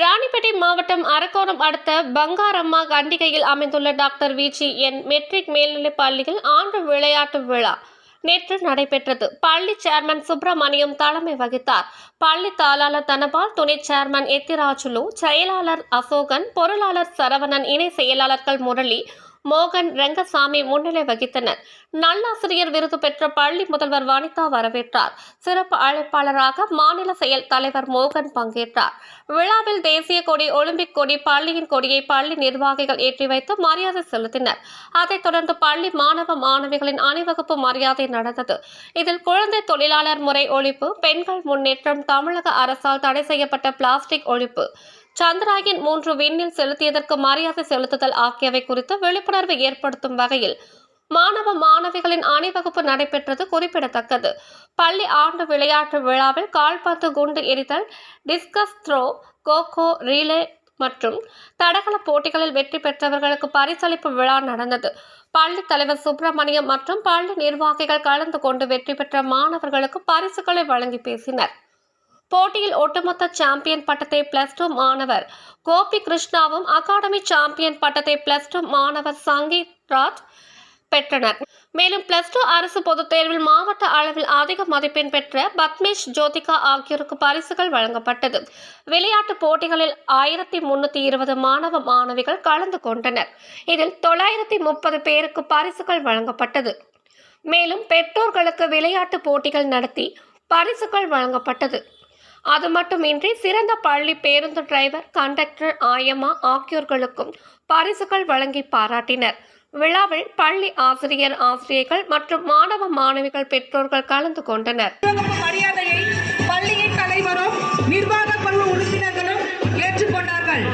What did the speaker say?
ராணிப்பேட்டை மாவட்டம் அரக்கோணம் அடுத்த பங்காரம்மா கண்டிகையில் அமைந்துள்ள டாக்டர் விஜி என். மெட்ரிக் மேல்நிலைப் பள்ளியில் ஆண்டு விளையாட்டு விழா நேற்று நடைபெற்றது. பள்ளி சேர்மன் சுப்பிரமணியம் தலைமை வகித்தார். பள்ளி தாளாளர் தனபால் துணை சேர்மன் எத்திராஜுலு செயலாளர் அசோகன் பொருளாளர் சரவணன் இணை செயலாளர்கள் முரளி மோகன் ரங்கசாமி முன்னிலை வகித்தனர். நல்லாசிரியர் விருது பெற்ற பள்ளி முதல்வர் வனிதா வரவேற்றார். சிறப்பு அழைப்பாளராக மாநில செயல் தலைவர் மோகன் பங்கேற்றார். விழாவில் தேசிய கொடி ஒலிம்பிக் கொடி பள்ளியின் கொடியை பள்ளி நிர்வாகிகள் ஏற்றி வைத்து மரியாதை செலுத்தினர். அதைத் தொடர்ந்து பள்ளி மாணவ மாணவிகளின் அணிவகுப்பு மரியாதை நடந்தது. இதில் குழந்தை தொழிலாளர் முறை ஒழிப்பு பெண்கள் முன்னேற்றம் தமிழக அரசால் தடை செய்யப்பட்ட பிளாஸ்டிக் ஒழிப்பு சந்திராயன் மூன்று விண்ணில் செலுத்தியதற்கு மரியாதை செலுத்துதல் ஆகியவை குறித்து விழிப்புணர்வு ஏற்படுத்தும் வகையில் மாணவ மாணவிகளின் அணிவகுப்பு நடைபெற்றது குறிப்பிடத்தக்கது. பள்ளி ஆண்டு விளையாட்டு விழாவில் கால்பந்து குண்டு எரிதல் டிஸ்கஸ் த்ரோ கோகோ ரீலே மற்றும் தடகள போட்டிகளில் வெற்றி பெற்றவர்களுக்கு பரிசளிப்பு விழா நடந்தது. பள்ளி தலைவர் சுப்பிரமணியம் மற்றும் பள்ளி நிர்வாகிகள் கலந்து கொண்டு வெற்றி பெற்ற மாணவர்களுக்கு பரிசுகளை வழங்கி பேசினர். போட்டியில் ஒட்டுமொத்த சாம்பியன் பட்டத்தை பிளஸ் டூ மாணவர் கோபி கிருஷ்ணாவும் அகாடமி சாம்பியன் பட்டத்தை பிளஸ் டூ மாணவர் சங்கீத் ராஜ் பெற்றனர். மேலும் பிளஸ் டூ அரசு பொதுத் தேர்வில் மாவட்ட அளவில் அதிக மதிப்பெண் பெற்ற பத்மேஷ் ஜோதிகா ஆகியோருக்கு பரிசுகள் வழங்கப்பட்டது. விளையாட்டுப் போட்டிகளில் ஆயிரத்தி முன்னூத்தி இருபது மாணவ மாணவிகள் கலந்து கொண்டனர். இதில் தொள்ளாயிரத்தி முப்பது பேருக்கு பரிசுகள் வழங்கப்பட்டது. மேலும் பெற்றோர்களுக்கு விளையாட்டு போட்டிகள் நடத்தி பரிசுகள் வழங்கப்பட்டது. அது மட்டுமின்றி சிறந்த பள்ளி பேருந்து டிரைவர் கண்டக்டர் ஆயம்மா ஆகியோர்களுக்கும் பரிசுகள் வழங்கி பாராட்டினர். விழாவில் பள்ளி ஆசிரியர் ஆசிரியர்கள் மற்றும் மாணவ மாணவிகள் பெற்றோர்கள் கலந்து கொண்டனர். மரியாதையை பள்ளியின் தலைவரும் நிர்வாக குழு உறுப்பினர்களும் ஏற்றுக்கொண்டார்கள்.